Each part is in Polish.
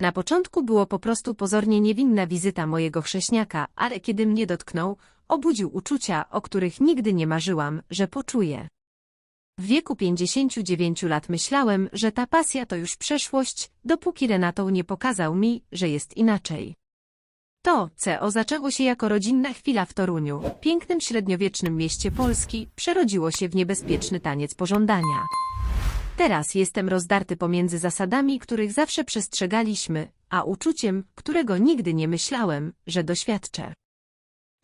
Na początku było po prostu pozornie niewinna wizyta mojego chrześniaka, ale kiedy mnie dotknął, obudził uczucia, o których nigdy nie marzyłam, że poczuję. W wieku 59 lat myślałem, że ta pasja to już przeszłość, dopóki Renato nie pokazał mi, że jest inaczej. To CO zaczęło się jako rodzinna chwila w Toruniu, pięknym średniowiecznym mieście Polski, przerodziło się w niebezpieczny taniec pożądania. Teraz jestem rozdarty pomiędzy zasadami, których zawsze przestrzegaliśmy, a uczuciem, którego nigdy nie myślałem, że doświadczę.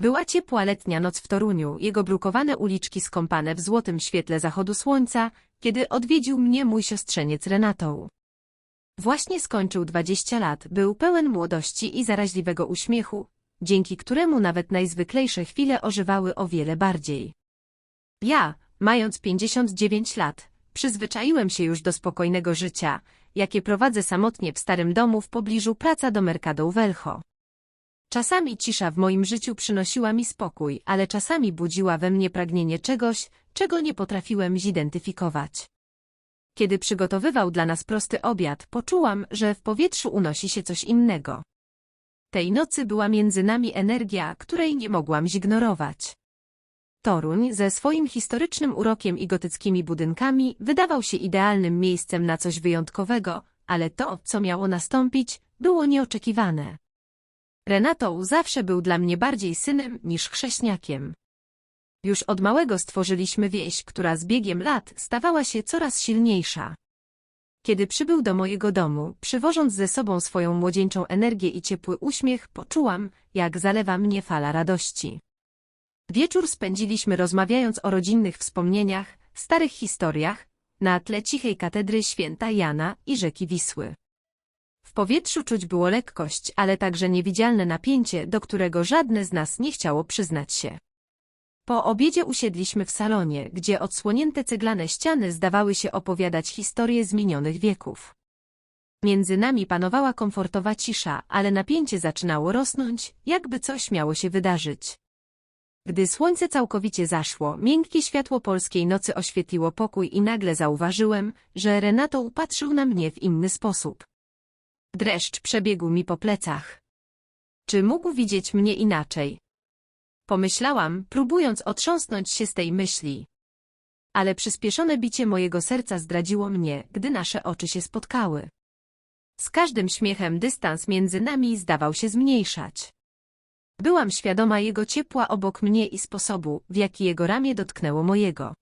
Była ciepła letnia noc w Toruniu, jego brukowane uliczki skąpane w złotym świetle zachodu słońca, kiedy odwiedził mnie mój siostrzeniec Renatą. Właśnie skończył 20 lat, był pełen młodości i zaraźliwego uśmiechu, dzięki któremu nawet najzwyklejsze chwile ożywały o wiele bardziej. Ja, mając 59 lat, przyzwyczaiłem się już do spokojnego życia, jakie prowadzę samotnie w starym domu w pobliżu praca do Mercado Velho. Czasami cisza w moim życiu przynosiła mi spokój, ale czasami budziła we mnie pragnienie czegoś, czego nie potrafiłem zidentyfikować. Kiedy przygotowywał dla nas prosty obiad, poczułam, że w powietrzu unosi się coś innego. Tej nocy była między nami energia, której nie mogłam zignorować. Toruń, ze swoim historycznym urokiem i gotyckimi budynkami, wydawał się idealnym miejscem na coś wyjątkowego, ale to, co miało nastąpić, było nieoczekiwane. Renato zawsze był dla mnie bardziej synem niż chrześniakiem. Już od małego stworzyliśmy wieś, która z biegiem lat stawała się coraz silniejsza. Kiedy przybył do mojego domu, przywożąc ze sobą swoją młodzieńczą energię i ciepły uśmiech, poczułam, jak zalewa mnie fala radości. Wieczór spędziliśmy rozmawiając o rodzinnych wspomnieniach, starych historiach, na tle cichej katedry święta Jana i rzeki Wisły. W powietrzu czuć było lekkość, ale także niewidzialne napięcie, do którego żadne z nas nie chciało przyznać się. Po obiedzie usiedliśmy w salonie, gdzie odsłonięte ceglane ściany zdawały się opowiadać historie z minionych wieków. Między nami panowała komfortowa cisza, ale napięcie zaczynało rosnąć, jakby coś miało się wydarzyć. Gdy słońce całkowicie zaszło, miękkie światło polskiej nocy oświetliło pokój i nagle zauważyłem, że Renato upatrzył na mnie w inny sposób. Dreszcz przebiegł mi po plecach. Czy mógł widzieć mnie inaczej? Pomyślałam, próbując otrząsnąć się z tej myśli. Ale przyspieszone bicie mojego serca zdradziło mnie, gdy nasze oczy się spotkały. Z każdym śmiechem dystans między nami zdawał się zmniejszać. Byłam świadoma jego ciepła obok mnie i sposobu, w jaki jego ramię dotknęło mojego.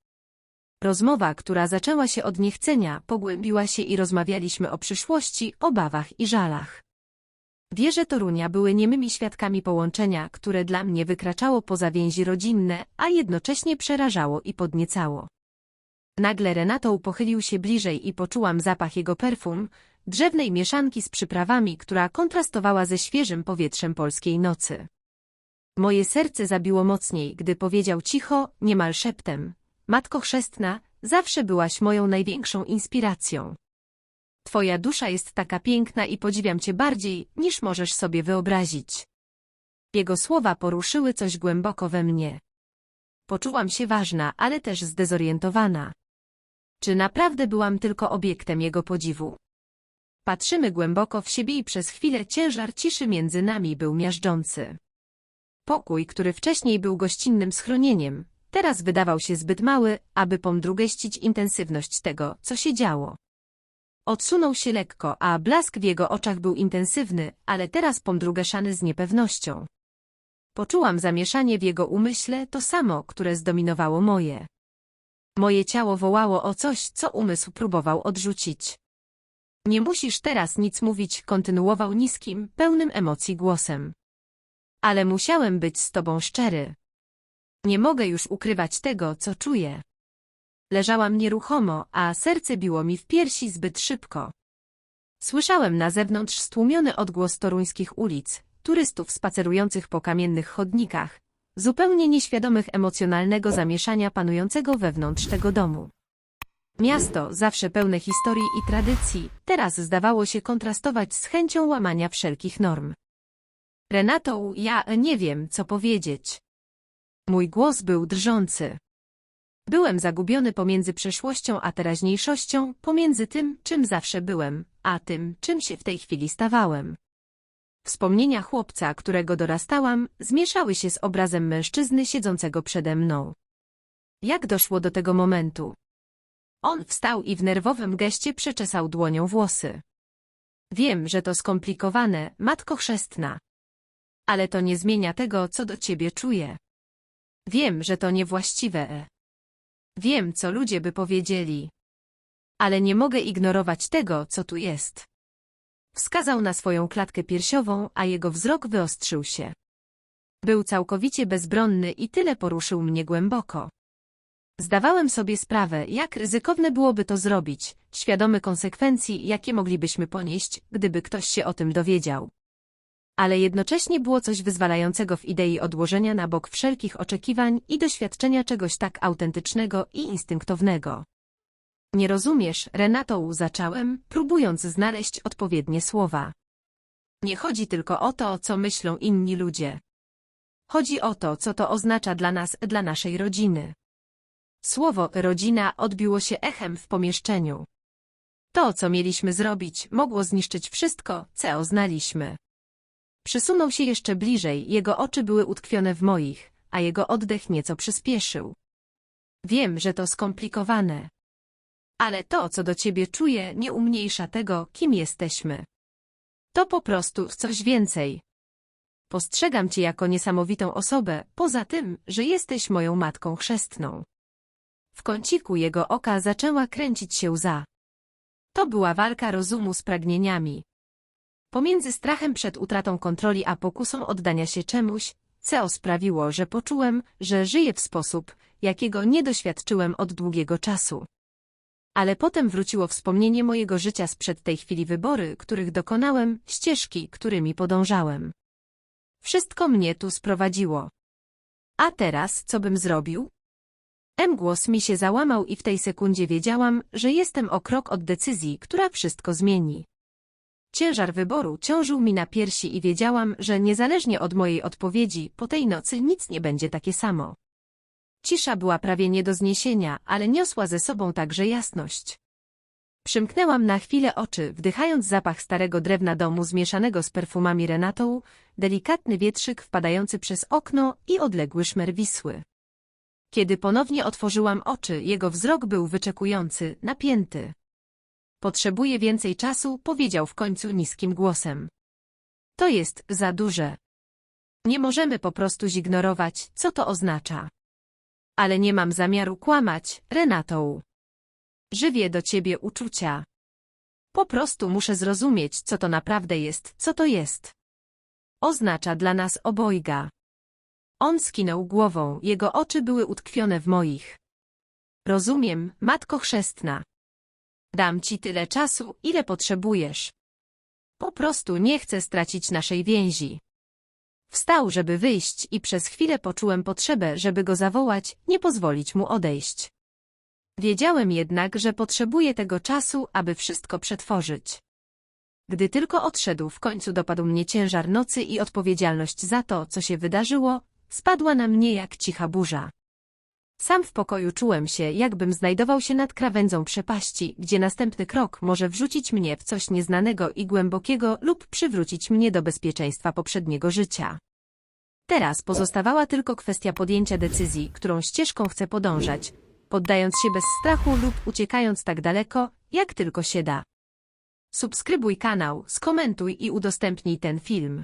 Rozmowa, która zaczęła się od niechcenia, pogłębiła się i rozmawialiśmy o przyszłości, obawach i żalach. Wieże Torunia były niemymi świadkami połączenia, które dla mnie wykraczało poza więzi rodzinne, a jednocześnie przerażało i podniecało. Nagle Renato pochylił się bliżej i poczułam zapach jego perfum, drzewnej mieszanki z przyprawami, która kontrastowała ze świeżym powietrzem polskiej nocy. Moje serce zabiło mocniej, gdy powiedział cicho, niemal szeptem. Matko chrzestna, zawsze byłaś moją największą inspiracją. Twoja dusza jest taka piękna i podziwiam cię bardziej, niż możesz sobie wyobrazić. Jego słowa poruszyły coś głęboko we mnie. Poczułam się ważna, ale też zdezorientowana. Czy naprawdę byłam tylko obiektem jego podziwu? Patrzymy głęboko w siebie i przez chwilę ciężar ciszy między nami był miażdżący. Pokój, który wcześniej był gościnnym schronieniem, teraz wydawał się zbyt mały, aby pomdrugeścić intensywność tego, co się działo. Odsunął się lekko, a blask w jego oczach był intensywny, ale teraz pomdrugeszany z niepewnością. Poczułam zamieszanie w jego umyśle, to samo, które zdominowało moje. Moje ciało wołało o coś, co umysł próbował odrzucić. Nie musisz teraz nic mówić, kontynuował niskim, pełnym emocji głosem. Ale musiałem być z tobą szczery. Nie mogę już ukrywać tego, co czuję. Leżałam nieruchomo, a serce biło mi w piersi zbyt szybko. Słyszałem na zewnątrz stłumiony odgłos toruńskich ulic, turystów spacerujących po kamiennych chodnikach, zupełnie nieświadomych emocjonalnego zamieszania panującego wewnątrz tego domu. Miasto, zawsze pełne historii i tradycji, teraz zdawało się kontrastować z chęcią łamania wszelkich norm. Renato, ja nie wiem, co powiedzieć. Mój głos był drżący. Byłem zagubiony pomiędzy przeszłością a teraźniejszością, pomiędzy tym, czym zawsze byłem, a tym, czym się w tej chwili stawałem. Wspomnienia chłopca, którego dorastałam, zmieszały się z obrazem mężczyzny siedzącego przede mną. Jak doszło do tego momentu? On wstał i w nerwowym geście przeczesał dłonią włosy. Wiem, że to skomplikowane, matko chrzestna. Ale to nie zmienia tego, co do ciebie czuję. Wiem, że to niewłaściwe. Wiem, co ludzie by powiedzieli. Ale nie mogę ignorować tego, co tu jest. Wskazał na swoją klatkę piersiową, a jego wzrok wyostrzył się. Był całkowicie bezbronny i tyle poruszył mnie głęboko. Zdawałem sobie sprawę, jak ryzykowne byłoby to zrobić, świadomy konsekwencji, jakie moglibyśmy ponieść, gdyby ktoś się o tym dowiedział. Ale jednocześnie było coś wyzwalającego w idei odłożenia na bok wszelkich oczekiwań i doświadczenia czegoś tak autentycznego i instynktownego. Nie rozumiesz, Renato, zacząłem, próbując znaleźć odpowiednie słowa. Nie chodzi tylko o to, co myślą inni ludzie. Chodzi o to, co to oznacza dla nas, dla naszej rodziny. Słowo rodzina odbiło się echem w pomieszczeniu. To, co mieliśmy zrobić, mogło zniszczyć wszystko, co znaliśmy. Przysunął się jeszcze bliżej, jego oczy były utkwione w moich, a jego oddech nieco przyspieszył. Wiem, że to skomplikowane. Ale to, co do ciebie czuję, nie umniejsza tego, kim jesteśmy. To po prostu coś więcej. Postrzegam cię jako niesamowitą osobę, poza tym, że jesteś moją matką chrzestną. W kąciku jego oka zaczęła kręcić się łza. To była walka rozumu z pragnieniami. Pomiędzy strachem przed utratą kontroli a pokusą oddania się czemuś, co sprawiło, że poczułem, że żyję w sposób, jakiego nie doświadczyłem od długiego czasu. Ale potem wróciło wspomnienie mojego życia sprzed tej chwili wybory, których dokonałem, ścieżki, którymi podążałem. Wszystko mnie tu sprowadziło. A teraz, co bym zrobił? M głos mi się załamał i w tej sekundzie wiedziałam, że jestem o krok od decyzji, która wszystko zmieni. Ciężar wyboru ciążył mi na piersi i wiedziałam, że niezależnie od mojej odpowiedzi, po tej nocy nic nie będzie takie samo. Cisza była prawie nie do zniesienia, ale niosła ze sobą także jasność. Przymknęłam na chwilę oczy, wdychając zapach starego drewna domu zmieszanego z perfumami Renatą, delikatny wietrzyk wpadający przez okno i odległy szmer Wisły. Kiedy ponownie otworzyłam oczy, jego wzrok był wyczekujący, napięty. Potrzebuję więcej czasu, powiedział w końcu niskim głosem. To jest za duże. Nie możemy po prostu zignorować, co to oznacza. Ale nie mam zamiaru kłamać, Renatą. Żywię do ciebie uczucia. Po prostu muszę zrozumieć, co to naprawdę jest, co to jest. Oznacza dla nas obojga. On skinął głową, jego oczy były utkwione w moich. Rozumiem, matko chrzestna. Dam ci tyle czasu, ile potrzebujesz. Po prostu nie chcę stracić naszej więzi. Wstał, żeby wyjść i przez chwilę poczułem potrzebę, żeby go zawołać, nie pozwolić mu odejść. Wiedziałem jednak, że potrzebuję tego czasu, aby wszystko przetworzyć. Gdy tylko odszedł, w końcu dopadł mnie ciężar nocy i odpowiedzialność za to, co się wydarzyło, spadła na mnie jak cicha burza. Sam w pokoju czułem się, jakbym znajdował się nad krawędzą przepaści, gdzie następny krok może wrzucić mnie w coś nieznanego i głębokiego lub przywrócić mnie do bezpieczeństwa poprzedniego życia. Teraz pozostawała tylko kwestia podjęcia decyzji, którą ścieżką chcę podążać, poddając się bez strachu lub uciekając tak daleko, jak tylko się da. Subskrybuj kanał, skomentuj i udostępnij ten film.